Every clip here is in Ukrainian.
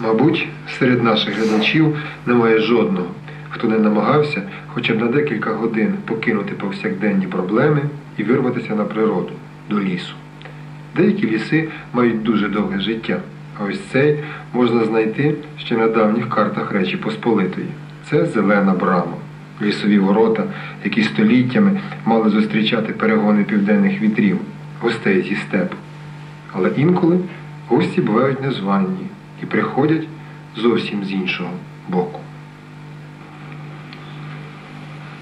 Мабуть, серед наших глядачів немає жодного, хто не намагався хоча б на декілька годин покинути повсякденні проблеми і вирватися на природу, до лісу. Деякі ліси мають дуже довге життя, а ось цей можна знайти ще на давніх картах Речі Посполитої. Це зелена брама, лісові ворота, які століттями мали зустрічати перегони південних вітрів, гостей зі степу. Але інколи гості бувають незвані і приходять зовсім з іншого боку.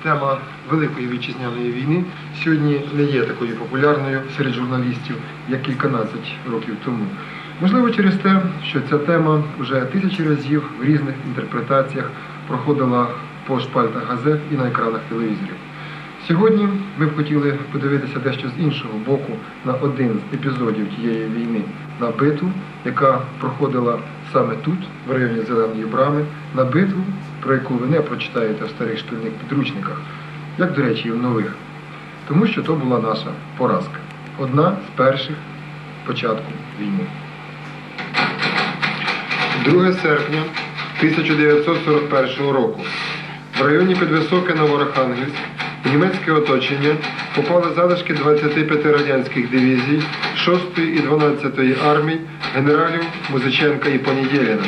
Тема Великої вітчизняної війни сьогодні не є такою популярною серед журналістів, як кільканадцять років тому. Можливо, через те, що ця тема вже тисячі разів в різних інтерпретаціях проходила по шпальтах газет і на екранах телевізорів. Сьогодні ми б хотіли подивитися дещо з іншого боку на один з епізодів тієї війни, на битву, яка проходила саме тут, в районі Зеленої брами, на битву, про яку ви не прочитаєте в старих шкільних підручниках, як, до речі, і в нових. Тому що то була наша поразка. Одна з перших початку війни. 2 серпня 1941 року в районі Підвисоке Новорохангельськ в німецьке оточення попали залишки 25 радянських дивізій 6 і 12 армій генералів Музиченка і Понедєліна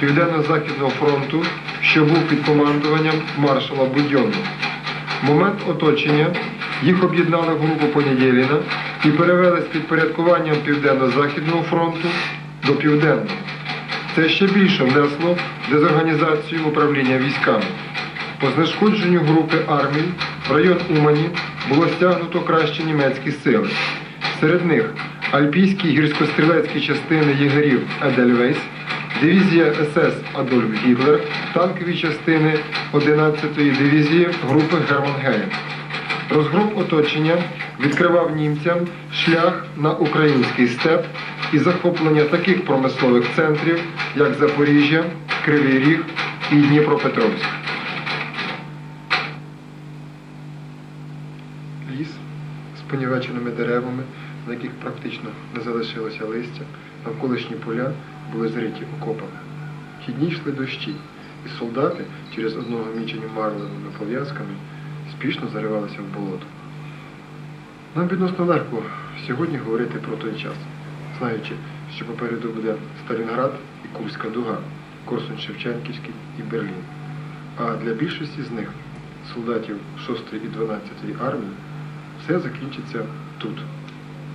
Південно-Західного фронту, що був під командуванням маршала Будьонного. В момент оточення їх об'єднали в групу Понедєліна і перевели з підпорядкуванням Південно-Західного фронту до Південного. Це ще більше внесло дезорганізацію управління військами. По знешкодженню групи армій в район Умані було стягнуто кращі німецькі сили. Серед них альпійські гірськострілецькі частини єгерів Едельвейс, дивізія СС Адольф Гітлер, танкові частини 11-ї дивізії групи Герман Герінг. Розгром оточення відкривав німцям шлях на український степ і захоплення таких промислових центрів, як Запоріжжя, Кривий Ріг і Дніпропетровськ. Ліс з понівеченими деревами, на яких практично не залишилося листя, навколишні поля були зриті окопами. Ті дні йшли дощі, і солдати через одного мічені марлевими пов'язками спішно заривалися в болото. Нам відносно легко сьогодні говорити про той час, знаючи, що попереду буде Сталінград і Курська дуга, Корсунь Шевченківський і Берлін. А для більшості з них, солдатів 6 і 12 армії, все закінчиться тут,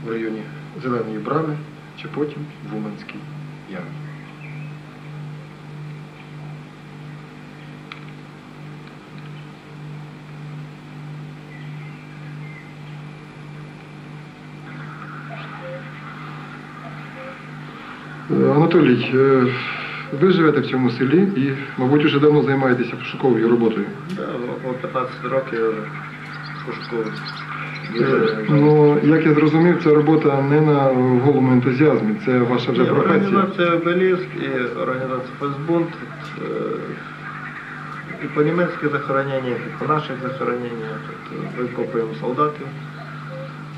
в районі Зеленої Брами, чи потім в Уманській ямі. Анатолій, е, ви живете в цьому селі і, мабуть, вже давно займаєтеся пошуковою роботою. Да, около 15 років я. Е, Ну, як я зрозумів, ця робота не на голому ентузіазмі, це ваша вже професія. Організація «Обеліск» і організація «Фейсбунт». е, І по німецьких захороненнях, і по наших захороненнях. От, е, Викопуємо солдатів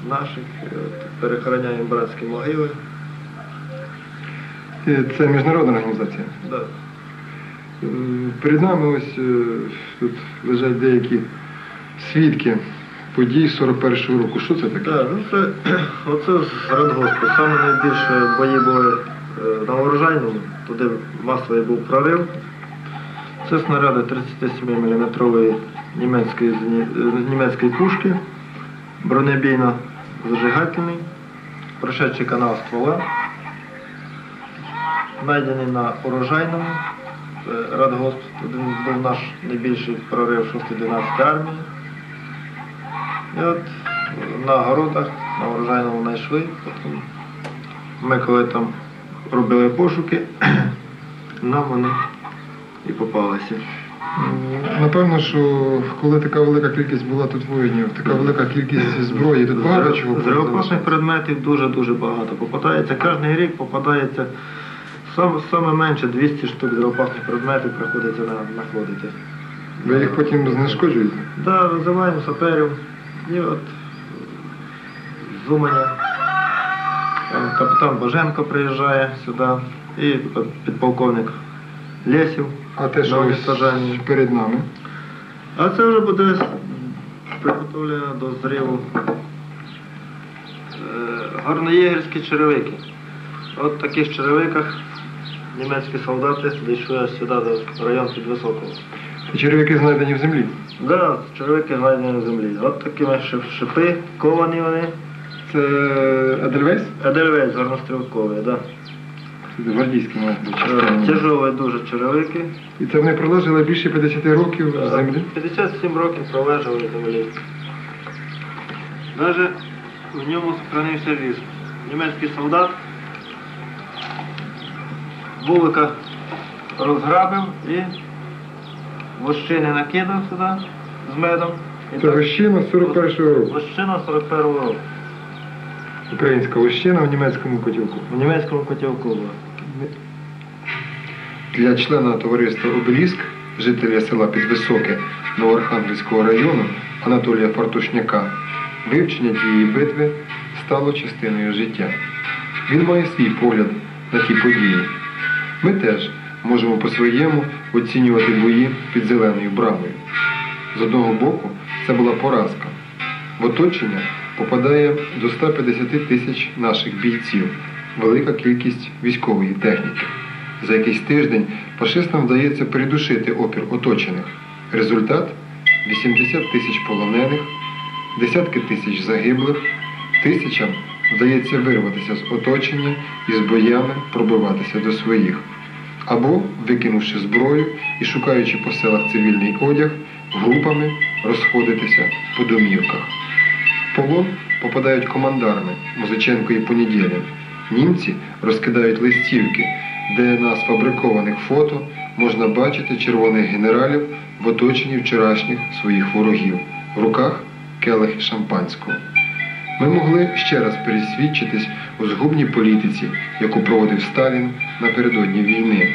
наших, от, перехороняємо братські могили. Е, Це міжнародна організація. Да. Е, Перед нами ось е, тут лежать деякі свідки подій 41-го року. Що це таке? Так, ну це оце з Радгоспу. Саме найбільше бої були е, на урожайному, туди масовий був прорив. Це снаряди 37-мм німецької, е, німецької пушки, бронебійно зажигательний, прошедший канал ствола, знайдений на урожайному. Радгосп, один був наш найбільший прорив 6-12 армії. І от на городах, на урожайному знайшли. Потім ми коли там робили пошуки, нам вони і попалися. Напевно, що коли така велика кількість була тут воїнів, така велика кількість зброї, тут багато чого Зреопасних залишилось. предметів дуже-дуже багато. Попадається кожен рік попадається саме, саме менше 200 штук зреопасних предметів приходиться на, знаходити. Ви їх потім знешкоджуєте? Да, визиваємо саперів. І от з Уманя. Там Капітан Боженко приїжджає сюди, і підполковник Лесів. А те, що ось перед нами. А це вже буде приготовлено до зриву е, горноєгерські черевики. От в таких черевиках німецькі солдати дійшли сюди до району Підвисокого. Ці черв'яки знайдені в землі. Да, черевики знайдені на землі. От такими шип- шипи, ковані вони. Це Едельвейс? Едельвейс горнострілковий, да. Це гвардійські має бути Е. Тяжові дуже черевики. І це вони пролежали більше 50 років в землі. 57 років пролежали в землі. Навіть в ньому сохранився ліс. Німецький солдат вулика розграбив і вощини накидав сюди з медом. І Це так- вощина 41-го року. Вощина 41-го року. Українська вощина в німецькому котілку. В німецькому котілку була. Для члена товариства Обеліск, жителя села Підвисоке Новоархангельського району Анатолія Фартушняка, вивчення тієї битви стало частиною життя. Він має свій погляд на ті події. Ми теж можемо по-своєму оцінювати бої під зеленою брамою. З одного боку, це була поразка. В оточення попадає до 150 тисяч наших бійців, велика кількість військової техніки. За якийсь тиждень фашистам вдається придушити опір оточених. Результат 80 тисяч полонених, десятки тисяч загиблих, тисячам вдається вирватися з оточення і з боями пробиватися до своїх. Або, викинувши зброю і шукаючи по селах цивільний одяг, групами розходитися по домівках. В полон попадають командарми Музиченко і Понедєлін. Німці розкидають листівки, де на сфабрикованих фото можна бачити червоних генералів в оточенні вчорашніх своїх ворогів. В руках келихи шампанського. Ми могли ще раз пересвідчитись у згубній політиці, яку проводив Сталін напередодні війни.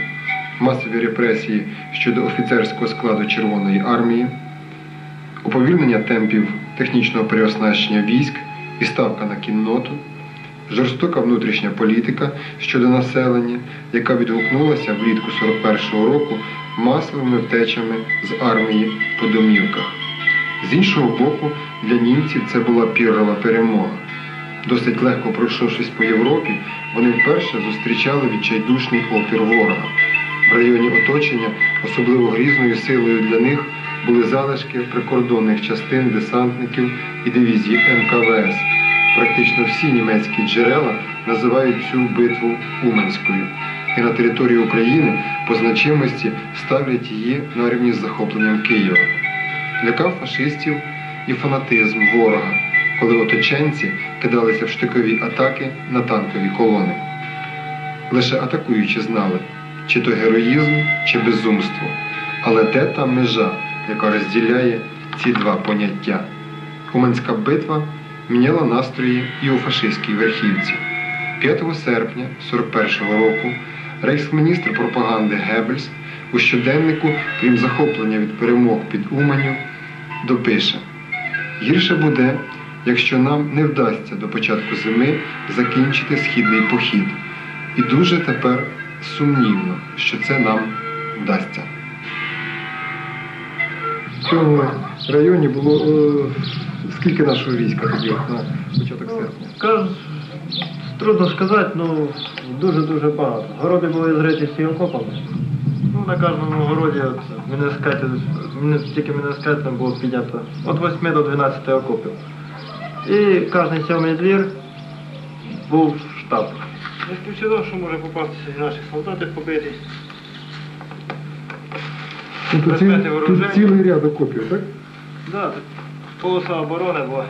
Масові репресії щодо офіцерського складу Червоної армії, уповільнення темпів технічного переоснащення військ і ставка на кінноту, жорстока внутрішня політика щодо населення, яка відгукнулася влітку 41-го року масовими втечами з армії по домівках. З іншого боку, для німців це була піррова перемога. Досить легко пройшовшись по Європі, вони вперше зустрічали відчайдушний опір ворога. В районі оточення особливо грізною силою для них були залишки прикордонних частин десантників і дивізії НКВС. Практично всі німецькі джерела називають цю битву Уманською. І на території України по значимості ставлять її на рівні з захопленням Києва. Лякав фашистів і фанатизм ворога, коли оточенці кидалися в штикові атаки на танкові колони. Лише атакуючи знали, чи то героїзм, чи безумство, але де та межа, яка розділяє ці два поняття. Уманська битва міняла настрої і у фашистській верхівці. 5 серпня 41-го року рейхсміністр пропаганди Геббельс у щоденнику, крім захоплення від перемог під Уманю, допише Гірше буде, якщо нам не вдасться до початку зими закінчити східний похід. І дуже тепер сумнівно, що це нам вдасться. В цьому районі було е, скільки нашого війська тоді на початок серпня? Трудно сказати, ну дуже-дуже багато. Городи були зриті всі окопами. Ну, на кожному городі от, мінескети, мінес- тільки мінескетом було піднято від 8 до 12 окопів. І кожен сьомий двір був штаб. Не исключено, що може попастися і наші солдати побиті. Тобто ці, Предмети тут цілий ряд окопів, так? Да, тут полоса оборони була.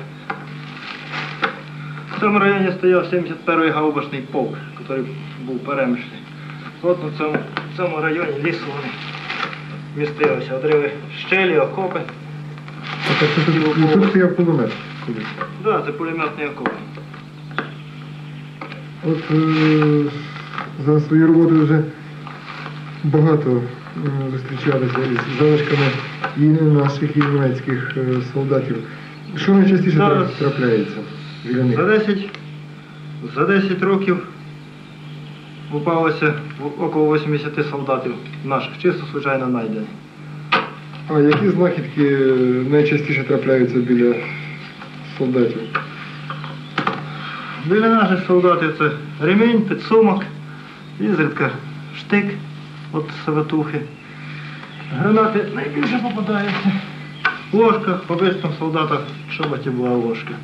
В цьому районі стояв 71-й гаубашний полк, який був перемішний. От на цьому, в цьому районі лісу вони містилися. Одриви щелі, окопи. Тобто це тут, і тут стояв кулемет колись. Да, це пулеметні окопи. От е, за свою роботу вже багато е, зустрічалися із залишками і наших, і німецьких е, солдатів. Що найчастіше Зараз- трапляється біля них? За 10, за 10 років попалося около 80 солдатів наших, чисто звичайно знайдені. А які знахідки найчастіше трапляються біля солдатів? Біля наших солдатів це ремінь, підсумок, ізредка штик від саватухи. Гранати найбільше попадаються. Ложка, в обичних солдатах шоботі була ложка.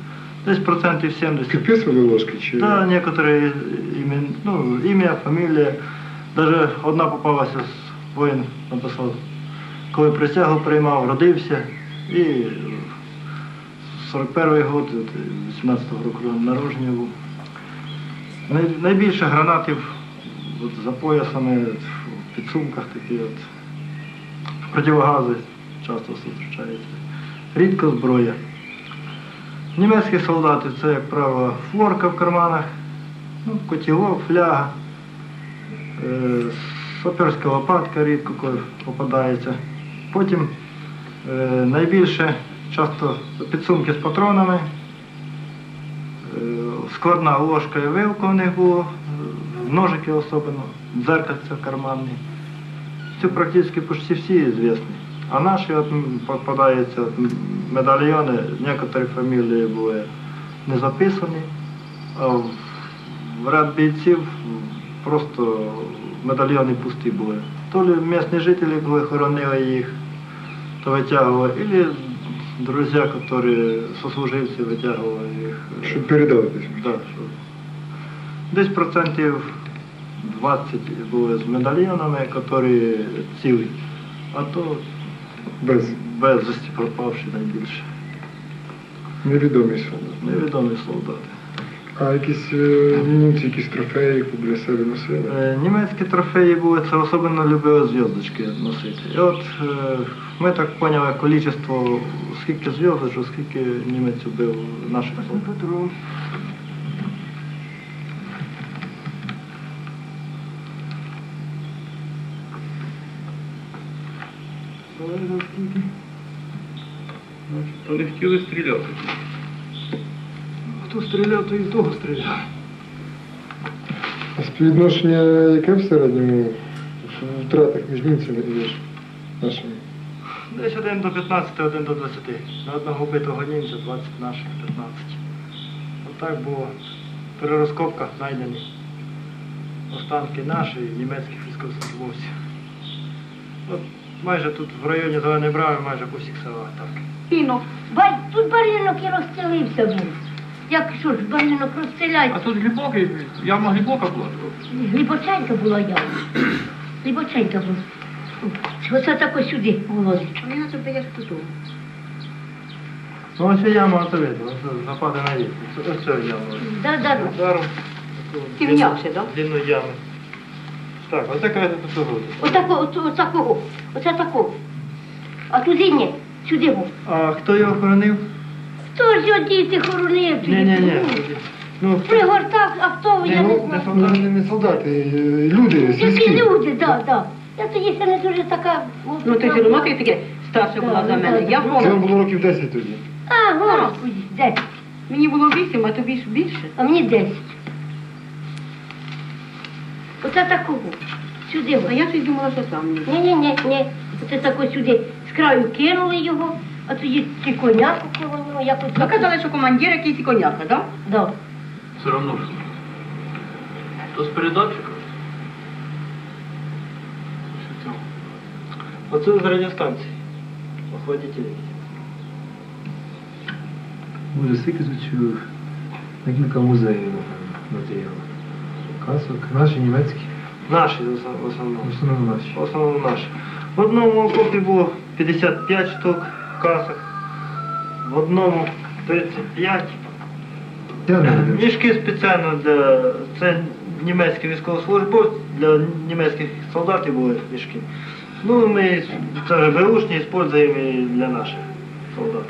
Десь процентів 70. Підписували ложки чи Да, некоторые имен, ну, имя, фамилия. Даже одна попалася з воїн, написав, коли присягу приймав, родився і 41-й год, 18-го року народження був. Найбільше гранатів от, за поясами, в підсумках такі от. Противогази часто зустрічаються. Рідко зброя. Німецькі солдати це, як правило, флорка в карманах, ну, котілок, фляга, е, саперська лопатка рідко попадається. Потім е, найбільше часто підсумки з патронами, е, складна ложка і вилка у них було, ножики особливо, дзеркальце карманні. Це практично почти всі звісні. А наші от попадаються от, медальйони, некоторі фамілії були не записані, а в, ряд бійців просто медальйони пусті були. То ли місні жителі, коли хоронили їх, то витягували, або друзі, які сослуживці витягували їх. щоб передали? Да, що десь процентів 20 були з медальйонами, які цілі, а то Без безвісті пропавші найбільше. невідомі солдати. Невідомі солдати. А якісь е, німці, якісь трофеї, біля себе носили? Е, Німецькі трофеї були, це особливо любили зв'язочки носити. І от е, ми так поняли кількість, скільки зв'язочок, скільки німець убив наших солдатів. То не хотіли стріляти. Хто стріляв, то і з того стріляв. А співвідношення яке в середньому в втратах між німцями і між нашими? Десь 1 до 15, 1 до 20. На одного вбитого німця 20 наших, 15. Отак було. При розкопках знайдені останки наші і німецьких військовослужбовців. От майже тут в районі Зеленої Брави, майже по всіх селах так. Пінок. Бай, тут баринок і розстелився був. Як що ж, баринок А тут глибокий, яма глибока була. Глибоченька була яма. Глибоченька була. Оце тако сюди вилазить. Мені це прийдеш тут. Ну ось яма, оце видно, ось западе на вік. Ось це яма. Да, да, да. Ударом. Півнявся, да? Длину ями. Так, ось така тут сьогодні. Отако, от, отакого. Оце такого. А туди ні. Сюди був. А хто його хоронив? Хто ж його діти хоронив? Ні, ні, ні. Ну, Пригортав, а хто, я не не знаю. Не, не солдати, е, люди, Які сільські. люди, так, так. Я тоді ще не дуже така. Ну ти ж думати таке старша була за мене. Я Це вам помню. було років 10 тоді. А, господи, десять. Мені було вісім, а тобі ж більше. А мені десять. Оце такого. Сюди. А я щось думала, що сам ні. Ні, ні, ні, ні. Оце тако сюди. З краю кинули його, а тоді ці коняку коло нього, якось Ви так. казали, що командир якийсь і коняка, да? Да. Все одно ж. То з це? Оце з радіостанції. Охладителі. Може, стільки звучу на кілька матеріалу. Касок, наші німецькі, Наші в основному. в основному наші. В основному наші. В одному окопі було 55 штук касок, в одному 35. Я не веду. Мішки спеціально для це німецькі військовослужбовці, для німецьких солдатів були мішки. Ну, ми це вже використовуємо і для наших солдат.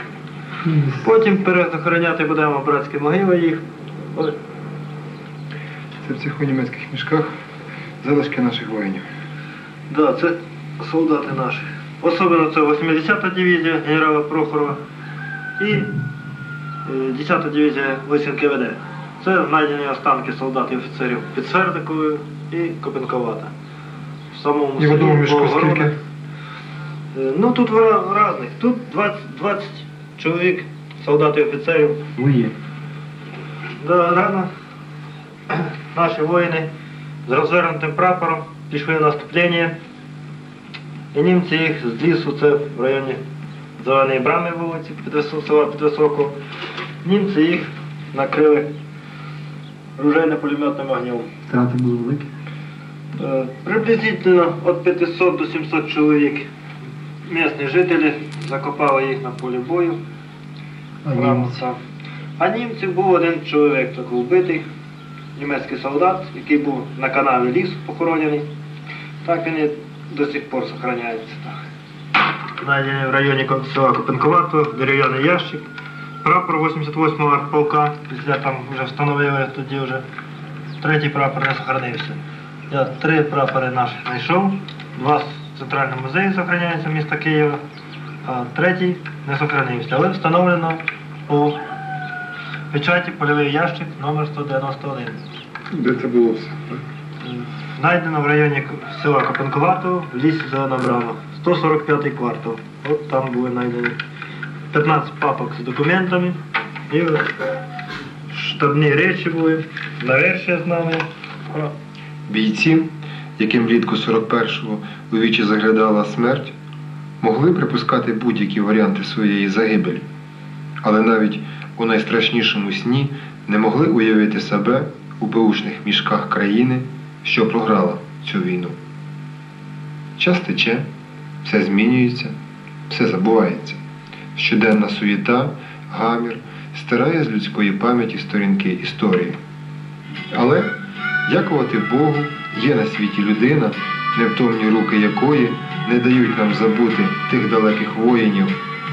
Потім перезахороняти будемо братські могили їх. Це в цих німецьких мішках залишки наших воїнів. Да, це солдати наші. Особливо це 80-та дивізія генерала Прохорова і е, 10-та дивізія ВСНКВД. Це знайдені останки солдат і офіцерів під Свердикою і Копенковата. В самому І селі скільки? Е, Ну тут різних. Тут 20, 20 чоловік, солдат і офіцерів. Твоє. Да, рано наші воїни з розвернутим прапором пішли в наступлення. І німці їх з лісу, це в районі Зеленої брами вулиці села Підвисоко. Німці їх накрили ружейно-пулеметним огнем. Втрати були великі. Е, Приблизительно від 500 до 700 чоловік місні жителі закопали їх на полі бою. А німці? А німців був один чоловік так вбитий, німецький солдат, який був на канаві лісу похоронений. Так він і до сих пор зберігається. Знайдений в районі села Копенковато, дерев'яний ящик, прапор 88-го артполка, після там вже встановили тоді вже третій прапор не зберігався. Я три прапори наших знайшов, два в центральному музеї зберігаються міста Києва, а третій не зберігався, але встановлено у печаті польовий ящик номер 191. Де це було все? Знайдено в районі села Копенковато в лісі Зелена Брама. 145 квартал. От там були знайдені 15 папок з документами. І от штабні речі були. Навершие з нами. Бійці, яким влітку 41-го у вічі заглядала смерть, могли припускати будь-які варіанти своєї загибелі, але навіть у найстрашнішому сні не могли уявити себе у беушних мішках країни, що програла цю війну. Час тече, все змінюється, все забувається. Щоденна суєта, гамір стирає з людської пам'яті сторінки історії. Але Дякувати Богу, є на світі людина, невтомні руки якої не дають нам забути тих далеких воїнів,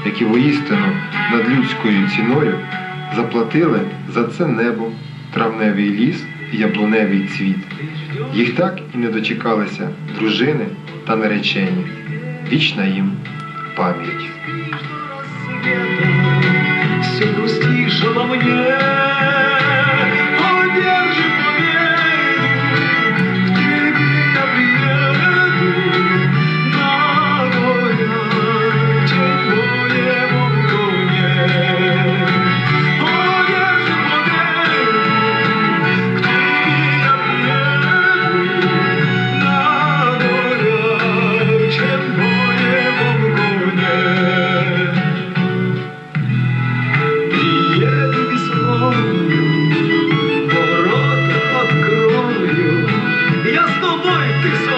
які воістину над людською ціною заплатили за це небо, травневий ліс і яблуневий цвіт. Їх так і не дочекалися дружини та наречені. Вічна їм пам'ять. все ворота